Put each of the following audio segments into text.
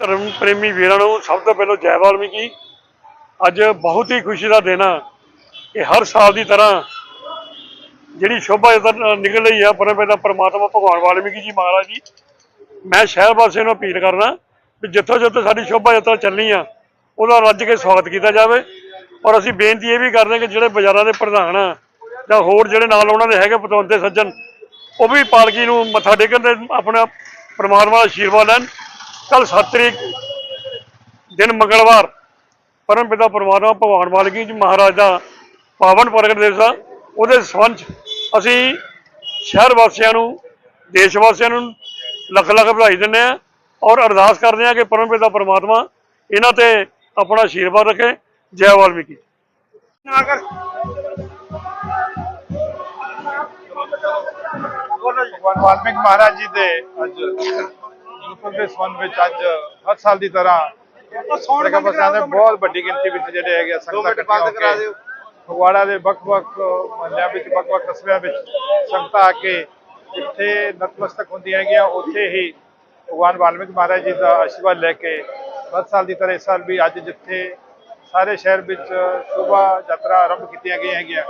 ਧਰਮ ਪ੍ਰੇਮੀ ਵੀਰਾਂ ਨੂੰ ਸਭ ਤੋਂ ਪਹਿਲਾਂ ਜੈ ਵਾਲਮੀਕੀ। ਅੱਜ ਬਹੁਤ ਹੀ ਖੁਸ਼ੀ ਦਾ ਦਿਨ ਆ ਕਿ ਹਰ ਸਾਲ ਦੀ ਤਰ੍ਹਾਂ ਜਿਹੜੀ ਸ਼ੋਭਾ ਯਾਤਰਾ ਨਿਕਲ ਰਹੀ ਆ, ਪਰਮ ਪਿਤਾ ਪਰਮਾਤਮਾ ਭਗਵਾਨ ਵਾਲਮੀਕੀ ਜੀ ਮਹਾਰਾਜ ਜੀ, ਮੈਂ ਸ਼ਹਿਰ ਵਾਸੀਆਂ ਨੂੰ ਅਪੀਲ ਕਰਨਾ ਵੀ ਜਿੱਥੋਂ ਜਿੱਥੋਂ ਸਾਡੀ ਸ਼ੋਭਾ ਯਾਤਰਾ ਚੱਲਣੀ ਆ, ਉਹਦਾ ਰੱਜ ਕੇ ਸਵਾਗਤ ਕੀਤਾ ਜਾਵੇ। ਔਰ ਅਸੀਂ ਬੇਨਤੀ ਇਹ ਵੀ ਕਰਦੇ ਹਾਂ ਕਿ ਜਿਹੜੇ ਬਾਜ਼ਾਰਾਂ ਦੇ ਪ੍ਰਧਾਨ ਆ ਜਾਂ ਹੋਰ ਜਿਹੜੇ ਨਾਲ ਉਹਨਾਂ ਦੇ ਹੈਗੇ ਪਤਵੰਤੇ ਸੱਜਣ, ਉਹ ਵੀ ਪਾਲਕੀ ਨੂੰ ਮੱਥਾ ਟੇਕਣ ਤੇ ਆਪਣਾ ਪਰਮਾਤਮਾ ਦਾ ਆਸ਼ੀਰਵਾਦ ਲੈਣ। ਕੱਲ 7 ਤਰੀਕ ਦਿਨ ਮੰਗਲਵਾਰ, ਪਰਮ ਪਿਤਾ ਪਰਮਾਤਮਾ ਭਗਵਾਨ ਵਾਲਮੀਕੀ ਜੀ ਮਹਾਰਾਜ ਦਾ ਪਾਵਨ ਪ੍ਰਗਟ ਦਿਵਸ ਆ। ਉਹਦੇ ਸੰਬੰਧ ਅਸੀਂ ਸ਼ਹਿਰ ਵਾਸੀਆਂ ਨੂੰ, ਦੇਸ਼ ਵਾਸੀਆਂ ਨੂੰ ਲੱਖ ਲੱਖ ਵਧਾਈ ਦਿੰਦੇ ਆ ਔਰ ਅਰਦਾਸ ਕਰਦੇ ਆ ਕਿ ਪਰਮ ਪਿਤਾ ਪਰਮਾਤਮਾ ਇਹਨਾਂ ਤੇ ਆਪਣਾ ਆਸ਼ੀਰਵਾਦ ਰੱਖੇ। ਜੈ ਵਾਲਮੀਕੀ ਭਗਵਾਨ ਵਾਲਮੀਕ ਮਹਾਰਾਜ ਜੀ ਦੇ ਅੱਜ ਗੁਰਪੁਰਬ ਦੇ ਸੰਬੰਧ ਵਿੱਚ ਅੱਜ ਹਰ ਸਾਲ ਦੀ ਤਰ੍ਹਾਂ ਜਿਹੜੇ ਬਸਾਂ ਦੇ ਬਹੁਤ ਵੱਡੀ ਗਿਣਤੀ ਵਿੱਚ ਜਿਹੜੇ ਹੈਗੇ ਆ ਸੰਗਤਾਂ ਇਕੱਠੀਆਂ ਹੋ ਕੇ ਫਗਵਾੜਾ ਦੇ ਵੱਖ-ਵੱਖ ਮਹੱਲਿਆਂ ਵਿੱਚ ਵੱਖ-ਵੱਖ ਕਸਬਿਆਂ ਵਿੱਚ ਸੰਗਤਾਂ ਆ ਕੇ ਜਿੱਥੇ ਨਤਮਸਤਕ ਹੁੰਦੀਆਂ ਹੈਗੀਆਂ ਉੱਥੇ ਹੀ ਭਗਵਾਨ ਵਾਲਮੀਕ ਮਹਾਰਾਜ ਜੀ ਦਾ ਆਸ਼ੀਰਵਾਦ ਲੈ ਕੇ ਹਰ ਸਾਲ ਦੀ ਤਰ੍ਹਾਂ ਇਸ ਸਾਲ ਵੀ ਅੱਜ ਜਿੱਥੇ ਸਾਰੇ ਸ਼ਹਿਰ ਵਿੱਚ ਸ਼ੋਭਾ ਯਾਤਰਾ ਆਰੰਭ ਕੀਤੀਆਂ ਗਈਆਂ ਹੈਗੀਆਂ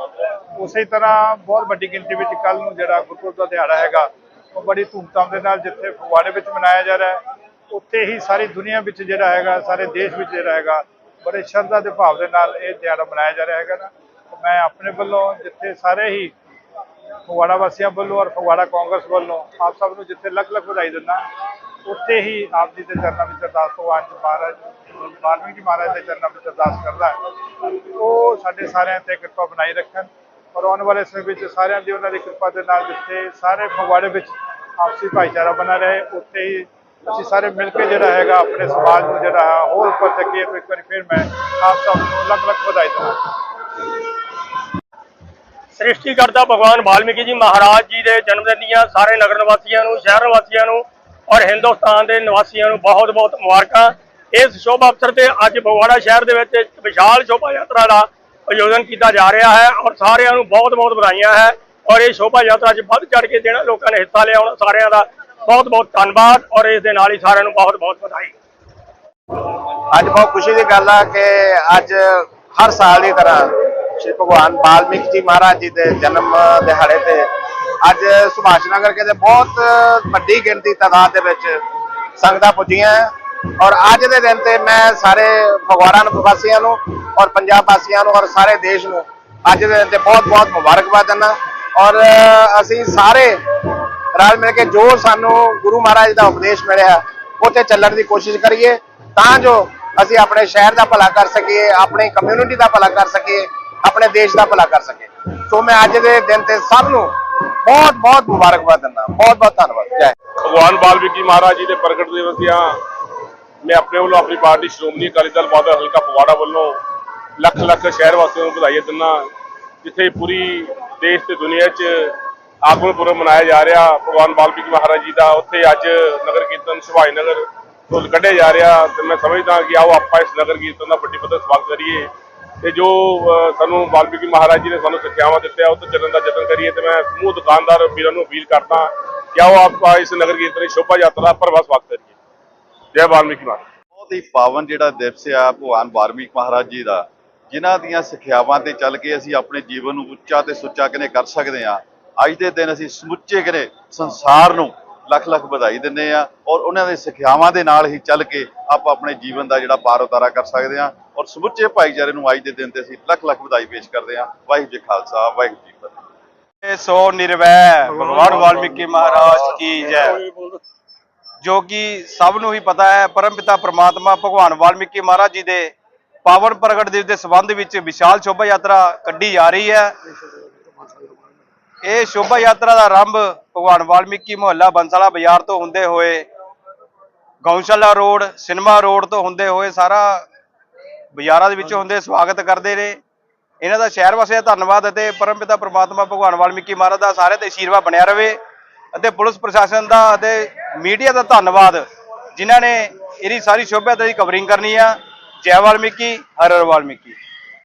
ਉਸੇ ਤਰ੍ਹਾਂ ਬਹੁਤ ਵੱਡੀ ਗਿਣਤੀ ਵਿੱਚ ਕੱਲ ਨੂੰ ਜਿਹੜਾ ਗੁਰਪੁਰਬ ਦਾ ਦਿਹਾੜਾ ਹੈਗਾ ਉਹ ਬੜੀ ਧੂਮਧਾਮ ਦੇ ਨਾਲ ਜਿੱਥੇ ਫਗਵਾੜੇ ਵਿੱਚ ਮਨਾਇਆ ਜਾ ਰਿਹਾ ਹੈ, ਉੱਥੇ ਹੀ ਸਾਰੀ ਦੁਨੀਆ ਵਿੱਚ ਜਿਹੜਾ ਹੈਗਾ, ਸਾਰੇ ਦੇਸ਼ ਵਿੱਚ ਜਿਹੜਾ ਹੈਗਾ, ਬੜੇ ਸ਼ਰਧਾ ਦੇ ਭਾਵ ਦੇ ਨਾਲ ਇਹ ਦਿਹਾੜਾ ਮਨਾਇਆ ਜਾ ਰਿਹਾ ਹੈਗਾ ਨਾ। ਮੈਂ ਆਪਣੇ ਵੱਲੋਂ ਜਿੱਥੇ ਸਾਰੇ ਹੀ ਫਗਵਾੜਾ ਵਾਸੀਆਂ ਵੱਲੋਂ ਔਰ ਫਗਵਾੜਾ ਕਾਂਗਰਸ ਵੱਲੋਂ ਆਪ ਸਭ ਨੂੰ ਜਿੱਥੇ ਲੱਖ ਲੱਖ ਵਧਾਈ ਦਿੰਦਾ, ਉੱਥੇ ਹੀ ਆਪ ਜੀ ਦੇ ਚਰਨਾਂ ਵਿੱਚ ਅਰਦਾਸ ਭਗਵਾਨ ਜੀ ਮਹਾਰਾਜ ਵਾਲਮੀਕੀ ਜੀ ਮਹਾਰਾਜ ਦੇ ਚਰਨਾਂ ਵਿੱਚ ਅਰਦਾਸ ਕਰਦਾ ਉਹ ਸਾਡੇ ਸਾਰਿਆਂ ਤੇ ਕਿਰਪਾ ਬਣਾਈ ਰੱਖਣ। ਔਰ ਆਉਣ ਵਾਲੇ ਸਮੇਂ ਵਿੱਚ ਸਾਰਿਆਂ ਦੀ ਉਹਨਾਂ ਦੀ ਕਿਰਪਾ ਦੇ ਨਾਲ ਜਿੱਥੇ ਸਾਰੇ ਫਗਵਾੜੇ ਵਿੱਚ ਆਪਸੀ ਭਾਈਚਾਰਾ ਬਣਾ ਰਹੇ, ਉੱਥੇ ਹੀ ਅਸੀਂ ਸਾਰੇ ਮਿਲ ਕੇ ਜਿਹੜਾ ਹੈਗਾ ਆਪਣੇ ਸਮਾਜ ਨੂੰ ਜਿਹੜਾ ਹੈ, ਹੋਰ ਉੱਪਰ ਚੱਕੀਏ ਤੇ ਇੱਕ ਵਾਰੀ ਫਿਰ ਮੈਂ ਆਪ ਸਭ ਨੂੰ ਲੱਖ ਲੱਖ ਵਧਾਈ ਦਿੰਦਾ ਸ੍ਰਿਸ਼ਟੀਕਰਤਾ ਭਗਵਾਨ ਵਾਲਮੀਕੀ ਜੀ ਮਹਾਰਾਜ ਜੀ ਦੇ ਜਨਮ ਦਿਨ ਦੀਆਂ ਸਾਰੇ ਨਗਰ ਨਿਵਾਸੀਆਂ ਨੂੰ, ਸ਼ਹਿਰ ਨਿਵਾਸੀਆਂ ਨੂੰ ਔਰ ਹਿੰਦੁਸਤਾਨ ਦੇ ਨਿਵਾਸੀਆਂ ਨੂੰ ਬਹੁਤ-ਬਹੁਤ ਮੁਬਾਰਕਾਂ। ਇਸ ਸ਼ੋਭਾ ਅਵਸਰ ਤੇ ਅੱਜ ਫਗਵਾੜਾ ਸ਼ਹਿਰ ਦੇ ਵਿੱਚ ਵਿਸ਼ਾਲ ਸ਼ੋਭਾ ਯਾਤਰਾ ਦਾ ਆਯੋਜਨ ਕੀਤਾ ਜਾ ਰਿਹਾ ਹੈ ਔਰ ਸਾਰਿਆਂ ਨੂੰ ਬਹੁਤ-ਬਹੁਤ ਵਧਾਈਆਂ ਹੈ ਔਰ ਇਹ ਸ਼ੋਭਾ ਯਾਤਰਾ 'ਚ ਵੱਧ ਚੜ ਕੇ ਜਿਹੜਾ ਲੋਕਾਂ ਨੇ ਹਿੱਸਾ ਲਿਆ, ਉਹਨਾਂ ਸਾਰਿਆਂ ਦਾ ਬਹੁਤ-ਬਹੁਤ ਧੰਨਵਾਦ ਔਰ ਇਸ ਦੇ ਨਾਲ ਹੀ ਸਾਰਿਆਂ ਨੂੰ ਬਹੁਤ-ਬਹੁਤ ਵਧਾਈ ਅੱਜ ਬਹੁਤ ਖੁਸ਼ੀ ਦੀ ਗੱਲ ਆ ਕਿ ਅੱਜ ਹਰ ਸਾਲ ਦੀ ਤਰ੍ਹਾਂ ਸ਼੍ਰੀ ਭਗਵਾਨ ਬਾਲਮੀਕ ਜੀ ਮਹਾਰਾਜ ਜੀ ਦੇ ਜਨਮ ਦਿਹਾੜੇ ਤੇ ਅੱਜ ਸੁਭਾਸ਼ ਨਗਰ ਕੇ ਦੇ ਬਹੁਤ ਵੱਡੀ ਗਿਣਤੀ ਤਾਦਾਦ ਦੇ ਵਿੱਚ ਸੰਗਤਾਂ ਪੁੱਜੀਆਂ ਹੈ। ਔਰ ਅੱਜ ਦੇ ਦਿਨ ਤੇ ਮੈਂ ਸਾਰੇ ਫਗਵਾੜਾ ਵਾਸੀਆਂ ਨੂੰ ਔਰ ਪੰਜਾਬ ਵਾਸੀਆਂ ਨੂੰ ਔਰ ਸਾਰੇ ਦੇਸ਼ ਨੂੰ ਅੱਜ ਦੇ ਦਿਨ ਤੇ ਬਹੁਤ ਬਹੁਤ ਮੁਬਾਰਕਬਾਦ ਦਿੰਦਾ। ਔਰ ਅਸੀਂ ਸਾਰੇ ਰਲ ਮਿਲ ਕੇ ਜੋ ਸਾਨੂੰ ਗੁਰੂ ਮਹਾਰਾਜ ਦਾ ਉਪਦੇਸ਼ ਮਿਲਿਆ, ਉੱਥੇ ਚੱਲਣ ਦੀ ਕੋਸ਼ਿਸ਼ ਕਰੀਏ ਤਾਂ ਜੋ ਅਸੀਂ ਆਪਣੇ ਸ਼ਹਿਰ ਦਾ ਭਲਾ ਕਰ ਸਕੀਏ, ਆਪਣੀ ਕਮਿਊਨਿਟੀ ਦਾ ਭਲਾ ਕਰ ਸਕੀਏ, ਆਪਣੇ ਦੇਸ਼ ਦਾ ਭਲਾ ਕਰ ਸਕੀਏ। ਸੋ ਮੈਂ ਅੱਜ ਦੇ ਦਿਨ ਤੇ ਸਭ ਨੂੰ ਬਹੁਤ ਬਹੁਤ ਮੁਬਾਰਕਬਾਦ ਦਿੰਦਾ। ਬਹੁਤ ਬਹੁਤ ਧੰਨਵਾਦ। ਜੈ ਹਿੰਦ। ਭਗਵਾਨ ਵਾਲਮੀਕੀ ਮਹਾਰਾਜ ਜੀ ਦੇ ਪ੍ਰਗਟ ਦਿਵਸ ਦੀਆਂ ਮੈਂ ਆਪਣੇ ਵੱਲੋਂ ਆਪਣੀ ਪਾਰਟੀ ਸ਼੍ਰੋਮਣੀ ਅਕਾਲੀ ਦਲ ਬਾਦਲ ਹਲਕਾ ਫਗਵਾੜਾ ਵੱਲੋਂ ਲੱਖ ਲੱਖ ਸ਼ਹਿਰ ਵਾਸੀਆਂ ਨੂੰ ਵਧਾਈਆਂ ਦਿੰਦਾ ਜਿੱਥੇ ਪੂਰੀ ਦੇਸ਼ ਤੇ ਦੁਨੀਆ 'ਚ ਆਗਮਨ ਪੁਰਬ ਮਨਾਇਆ ਜਾ ਰਿਹਾ। ਭਗਵਾਨ ਵਾਲਮੀਕੀ ਮਹਾਰਾਜ ਜੀ ਦਾ ਉੱਥੇ ਅੱਜ ਨਗਰ ਕੀਰਤਨ ਸ਼ਿਵਾਈ ਨਗਰ ਤੋਂ ਕੱਢਿਆ ਜਾ ਰਿਹਾ। ਤੇ ਮੈਂ ਸਮਝਦਾ ਕਿ ਆਓ ਆਪਾਂ ਇਸ ਨਗਰ ਕੀਰਤਨ ਦਾ ਵੱਡੀ ਪੱਧਰ ਸਵਾਗਤ ਕਰੀਏ। ਤੇ ਜੋ ਅਹ, ਸਾਨੂੰ ਵਾਲਮੀਕੀ ਮਹਾਰਾਜ ਜੀ ਨੇ ਸਾਨੂੰ ਸਿੱਖਿਆਵਾਂ ਦਿੱਤੀਆਂ ਉਹ ਤੋਂ ਚੱਲਣ ਦਾ ਯਤਨ ਕਰੀਏ ਤੇ ਮੈਂ ਸਮੂਹ ਦੁਕਾਨਦਾਰ ਵੀਰਾਂ ਨੂੰ ਅਪੀਲ ਕਰਦਾ ਕਿ ਆਓ ਆਪਾਂ ਇਸ ਨਗਰ ਕੀਰਤਨ ਦੀ ਸ਼ੋਭਾ ਯਾਤਰਾ ਦਾ ਭਰਵਾਂ ਸਵਾਗਤ ਕਰੀਏ। ਜੈ ਵਾਲਮੀਕ ਮਹਾਰਾਜ ਬਹੁਤ ਹੀ ਪਾਵਨ ਜਿਹੜਾ ਦਿਵਸ ਆ ਭਗਵਾਨ ਵਾਲਮੀਕ ਮਹਾਰਾਜ ਜੀ ਦਾ ਜਿਨ੍ਹਾਂ ਦੀਆਂ ਸਿੱਖਿਆਵਾਂ ਤੇ ਚੱਲ ਕੇ ਅਸੀਂ ਆਪਣੇ ਜੀਵਨ ਨੂੰ ਉੱਚਾ ਤੇ ਸੁੱਚਾ ਕਿਨੇ ਕਰ ਸਕਦੇ ਆ ਅੱਜ ਦੇ ਦਿਨ ਅਸੀਂ ਸਮੁੱਚੇ ਕਿਨੇ ਸੰਸਾਰ ਨੂੰ ਲੱਖ ਲੱਖ ਵਧਾਈ ਦਿੰਨੇ ਆ ਔਰ ਉਹਨਾਂ ਦੇ ਸਿੱਖਿਆਵਾਂ ਦੇ ਨਾਲ ਹੀ ਚੱਲ ਕੇ ਆਪ ਆਪਣੇ ਜੀਵਨ ਦਾ ਜਿਹੜਾ ਪਾਰ ਉਤਾਰਾ ਕਰ ਸਕਦੇ ਆ ਔਰ ਸਮੁੱਚੇ ਭਾਈਚਾਰੇ ਨੂੰ ਅੱਜ ਦੇ ਦਿਨ ਤੇ ਅਸੀਂ ਲੱਖ ਲੱਖ ਵਧਾਈ ਪੇਸ਼ ਕਰਦੇ ਆ ਵਾਹਿਗੁਰੂ ਜੀ ਖਾਲਸਾ ਵਾਹਿਗੁਰੂ ਜੀ ਫਤਿਹ। ਸੋ ਨਿਰਵੈ ਭਗਵਾਨ ਵਾਲਮੀਕੀ ਮਹਾਰਾਜ ਕੀ ਜੈ। ਜੋ ਕਿ ਸਭ ਨੂੰ ਹੀ ਪਤਾ ਹੈ ਪਰਮਪਿਤਾ ਪ੍ਰਮਾਤਮਾ ਭਗਵਾਨ ਵਾਲਮੀਕੀ ਮਹਾਰਾਜ ਜੀ ਦੇ ਪਾਵਨ ਪ੍ਰਗਟ ਦਿਵਸ ਦੇ ਸੰਬੰਧ ਵਿੱਚ ਵਿਸ਼ਾਲ ਸ਼ੋਭਾ ਯਾਤਰਾ ਕੱਢੀ ਜਾ ਰਹੀ ਹੈ। ਇਹ ਸ਼ੋਭਾ ਯਾਤਰਾ ਦਾ ਆਰੰਭ ਭਗਵਾਨ ਵਾਲਮੀਕੀ ਮੁਹੱਲਾ ਬੰਸਾਲਾ ਬਾਜ਼ਾਰ ਤੋਂ ਹੁੰਦੇ ਹੋਏ, ਗਊਸ਼ਾਲਾ ਰੋਡ, ਸਿਨੇਮਾ ਰੋਡ ਤੋਂ ਹੁੰਦੇ ਹੋਏ ਸਾਰਾ ਬਾਜ਼ਾਰਾਂ ਦੇ ਵਿੱਚੋਂ ਹੁੰਦੇ ਸਵਾਗਤ ਕਰਦੇ ਨੇ। ਇਹਨਾਂ ਦਾ ਸ਼ਹਿਰ ਵਾਸੀਆਂ ਦਾ ਧੰਨਵਾਦ ਅਤੇ ਪਰਮਪਿਤਾ ਪ੍ਰਮਾਤਮਾ ਭਗਵਾਨ ਵਾਲਮੀਕੀ ਮਹਾਰਾਜ ਦਾ ਸਾਰੇ ਤੇ ਅਸ਼ੀਰਵਾਦ ਬਣਿਆ ਰਵੇ ਅਤੇ ਪੁਲਿਸ ਪ੍ਰਸ਼ਾਸਨ ਦਾ ਅਤੇ ਮੀਡੀਆ ਦਾ ਧੰਨਵਾਦ। ਜਿਨ੍ਹਾਂ ਨੇ ਇਹਦੀ ਸਾਰੀ ਸ਼ੋਭਾ ਦੀ ਕਵਰਿੰਗ ਕਰਨੀ ਆ। ਜੈ ਵਾਲਮੀਕੀ ਹਰ ਵਾਲਮੀਕੀ।